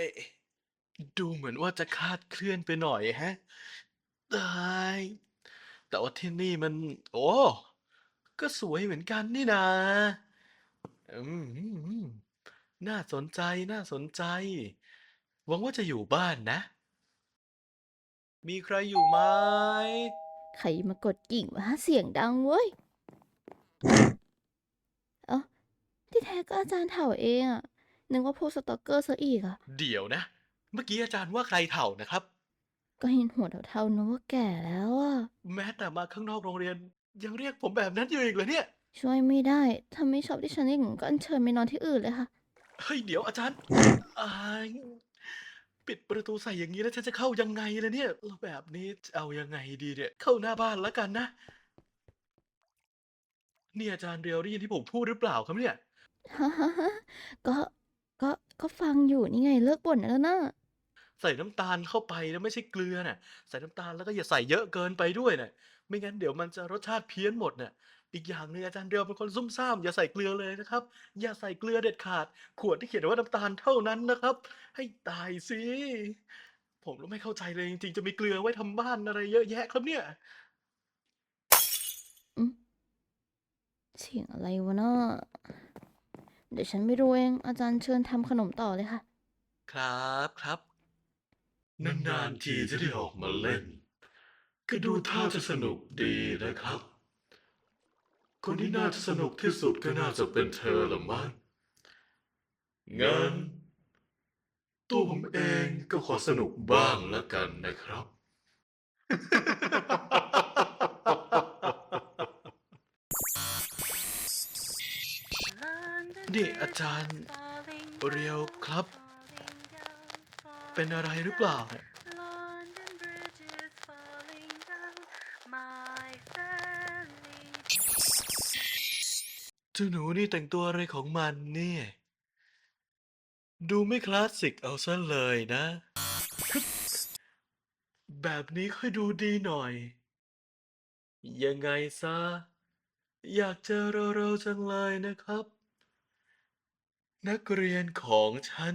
ย ดูเหมือนว่าจะคาดเคลื่อนไปหน่อยแฮะ ตาย แต่ว่าที่นี่มัน โอ้ ก็สวยเหมือนกันนี่นาอืมอืมอืมน่าสนใจน่าสนใจ หวังว่าจะอยู่บ้านนะ มีใครอยู่ไหม ใครมากดกิ่งวะเสียงดังเว้ย เอ้าที่แท้ก็อาจารย์เถ่าเองอะ นึกว่าพวกสตอกเกอร์ซะอีกอะเดี๋ยวนะ เมื่อกี้อาจารย์ว่าใครเถ่านะครับ ก็เห็นหัวเท่าๆนึกว่าแก่แล้วอะแม้แต่มาข้างนอกโรงเรียน ยังเรียกผมแบบนั้นอยู่อีกเหรอเนี่ย ช่วยไม่ได้ถ้าไม่ชอบที่ฉันเรียกอย่างนั้นก็อัญเชิญไปนอนที่อื่นเลยค่ะ เฮ้ยเดี๋ยวอาจารย์อายปิดประตูใส่อย่างนี้แล้วฉันจะเข้ายังไงล่ะเนี่ยแล้วแบบนี้จะเอายังไงดีเนี่ย เข้าหน้าบ้านแล้วกันนะนี่อาจารย์เรียวได้ยินที่ผมพูดหรือเปล่าครับเนี่ยฮ่าฮ่าฮ่าก็ ก็ก็ฟังอยู่นี่ไงเลิกบ่นได้แล้วนะใส่น้ำตาลเข้าไปแล้วไม่ใช่เกลือน่ะ ใส่น้ำตาลแล้วก็อย่าใส่เยอะเกินไปด้วยน่ะ ไม่งั้นเดี๋ยวมันจะรสชาติเพี้ยนหมดน่ะ อีกอย่างหนึ่งอาจารย์เรียวเป็นคนซุ่มซ่ามอย่าใส่เกลือเลยนะครับ อย่าใส่เกลือเด็ดขาด ขวดที่เขียนว่าน้ำตาลเท่านั้นนะครับ ให้ตายสิ ผมก็ไม่เข้าใจเลยจริงๆจะมีเกลือไว้ทำบ้านอะไรเยอะแยะครับเนี่ย อืมเสียงอะไรวะเนาะ เดี๋ยวฉันไปดูเอง อาจารย์เชิญทำขนมต่อเลยค่ะ ครับครับ นานๆทีจะได้ออกมาเล่น ก็ดูท่าจะสนุกดีนะครับ คนที่น่าจะสนุกที่สุดก็น่าจะเป็นเธอละมั้งงั้นตัวผมเองก็ขอสนุกบ้างละกันนะครับ นี่อาจารย์เรียวครับ เป็นอะไรหรือเปล่าเนี่ย London Bridge is falling down, my family เจ้าหนูนี่แต่งตัวอะไรของมันเนี่ย ดูไม่คลาสสิกเอาซะเลยนะ แบบนี้ค่อยดูดีหน่อย ยังไงซะ อยากเจอเราๆจังเลยนะครับ นักเรียนของฉัน